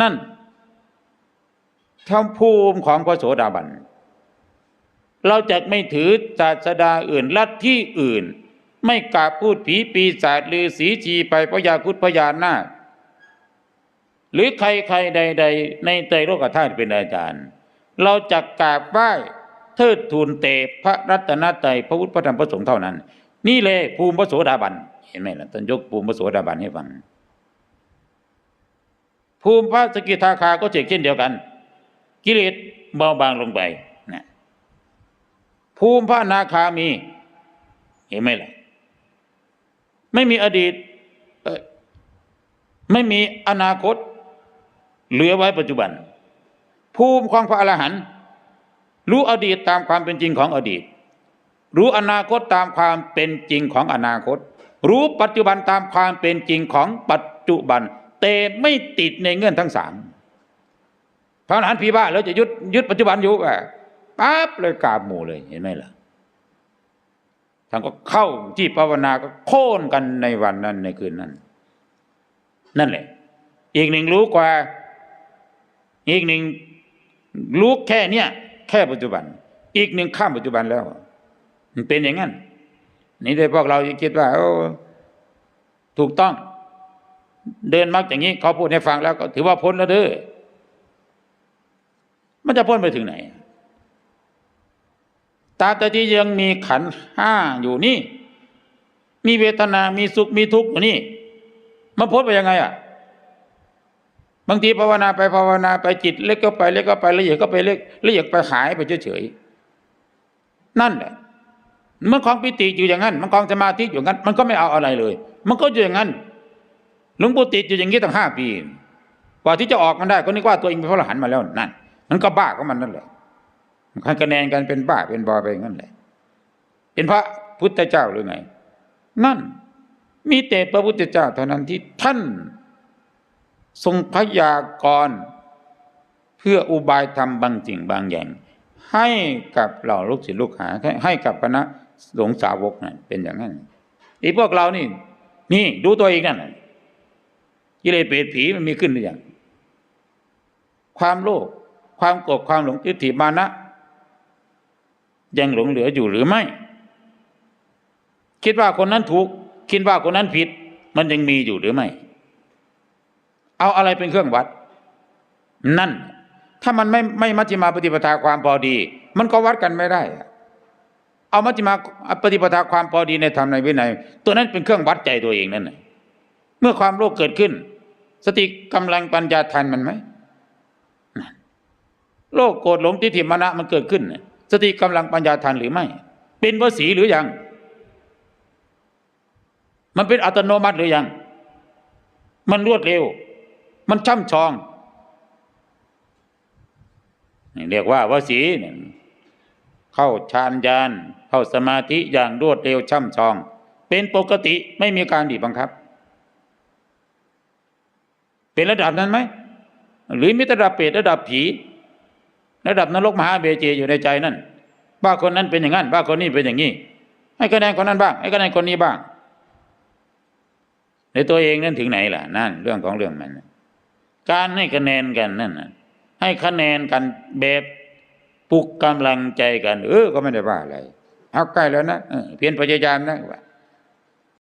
นั่นทำภูมิของพระโสดาบัน เราจะไม่ถือศาสดาอื่นลัทธิอื่น ไม่กราพูดผีปีศาจหรือสีชีไปพระยาคุดพยานนาคหรือใครใครใด ๆ ในใจโลกธาตุเป็นอาจารย์ เราจะกราบไหว้เทิดทูนเตพระรัตนตรัยพระพุทธพระธรรมพระสงฆ์เท่านั้น นี่เลยภูมิพระโสดาบัน เห็นไหมล่ะท่านยกภูมิพระโสดาบันให้ฟัง ภูมิพระสกิทาคาก็เช่นเดียวกัน กิเลสเบาบางลงไปนะภูมิพระนาคามี เห็นไหมล่ะ ไม่มีอดีตไม่มีอนาคต เหลือไว้ปัจจุบัน ภูมิของพระอรหันต์รู้อดีตตามความเป็นจริงของอดีต รู้อนาคตตามความเป็นจริงของอนาคต รู้ปัจจุบันตามความเป็นจริงของปัจจุบัน แต่ไม่ติดในเงื่อนทั้งสามพระอรหันต์ผีบ้าแล้วจะยึดยึดปัจจุบันอยู่อะปั๊บเลยกราบหมู่เลยเห็นไหมล่ะท่านก็เข้าที่ภาวนาก็โค่นกันในวันนั้นในคืนนั้น นั่นแหละ อีกหนึ่งรู้กว่า อีกหนึ่งรู้แค่เนี้ยแค่ปัจจุบัน อีกหนึ่งข้ามปัจจุบันแล้ว มันเป็นอย่างนั้น นี่เลยพวกเราคิดว่าโอ้ถูกต้อง เดินมักอย่างนี้เขาพูดให้ฟังแล้วก็ถือว่าพ้นแล้วเด้อมันจะพ้นไปถึงไหนตาบใดที่ยังมีขันห้าอยู่นี่ มีเวทนา มีสุข มีทุกข์อยู่นี่ มันพ้นไปยังไงอะ บางทีภาวนาไปภาวนาไปจิตเล็กก็ไปเล็กก็ไปละเอียดก็ไปเล็กละเอียดไปหายไปเฉยๆ นั่นแหละมื่อของปิติอยู่อย่างนั้น มันของสมาธิอยู่อย่างนั้น มันก็ไม่เอาอะไรเลย มันก็อยู่อย่างนั้น หลวงปู่ติดอยู่อย่างนี้ตั้งห้าปี กว่าที่จะออกมันได้ก็นึกว่าตัวเองเป็นพระอรหันต์มาแล้วนั่นมันก็บ้าของมันนั่นแหละมันคะแนนกันเป็นบ้าเป็นบอไปงนั้นแหละ เป็นพระพุทธเจ้าหรือไง นั่น มีแต่พระพุทธเจ้าเท่านั้นที่ท่าน ทรงพยากรณ์เพื่ออุบายธรรมบางสิ่งบางอย่าง ให้กับเหล่าลูกศิษย์ลูกหา ให้กับคณะสงฆ์สาวกนั่นเป็นอย่างนั้นอีพวกเรานี่ นี่ดูตัวเองนั่นน่ะ กิเลสเปรตผีมันมีขึ้นหรือยังความโลภความโกรธความหลงทิฏฐิมานะ ยังหลงเหลืออยู่หรือไม่ คิดว่าคนนั้นถูก คิดว่าคนนั้นผิด มันยังมีอยู่หรือไม่ เอาอะไรเป็นเครื่องวัด นั่น ถ้ามันไม่ไม่มัชฌิมาปฏิปทาความพอดี มันก็วัดกันไม่ได้ เอามัชฌิมาปฏิปทาความพอดีในธรรมในวินัยตัวนั้นเป็นเครื่องวัดใจตัวเองนั่นแหละ เมื่อความโลภเกิดขึ้น สติกำลังปัญญาทันมันไหมโลภโกรธหลงทิฏฐิมานะมันเกิดขึ้น สติกำลังปัญญาทันหรือไม่ เป็นวสีหรือยัง มันเป็นอัตโนมัติหรือยัง มันรวดเร็ว มันช่ำชองเรียกว่าวสีเนี่ยเข้าฌานญาณเข้าสมาธิอย่างรวดเร็วช่ำชอง เป็นปกติไม่มีการบีบบังคับ เป็นระดับนั้นไหมหรือมีระดับเปรตระดับผี ระดับนรกมหาเบเจอยู่ในใจนั่นว่าคนนั้นเป็นอย่างนั้นว่าคนนี้เป็นอย่างนี้ให้คะแนนคนนั้นบ้างให้คะแนนคนนี้บ้าง ในตัวเองนั่นถึงไหนล่ะนั่นเรื่องของเรื่องมันการให้คะแนนกันนั่นให้คะแนนกันแบบปลุกกำลังใจกัน เออก็ไม่ได้ว่าอะไรเอาใกล้แล้วนะเออเพียรพยายามนะ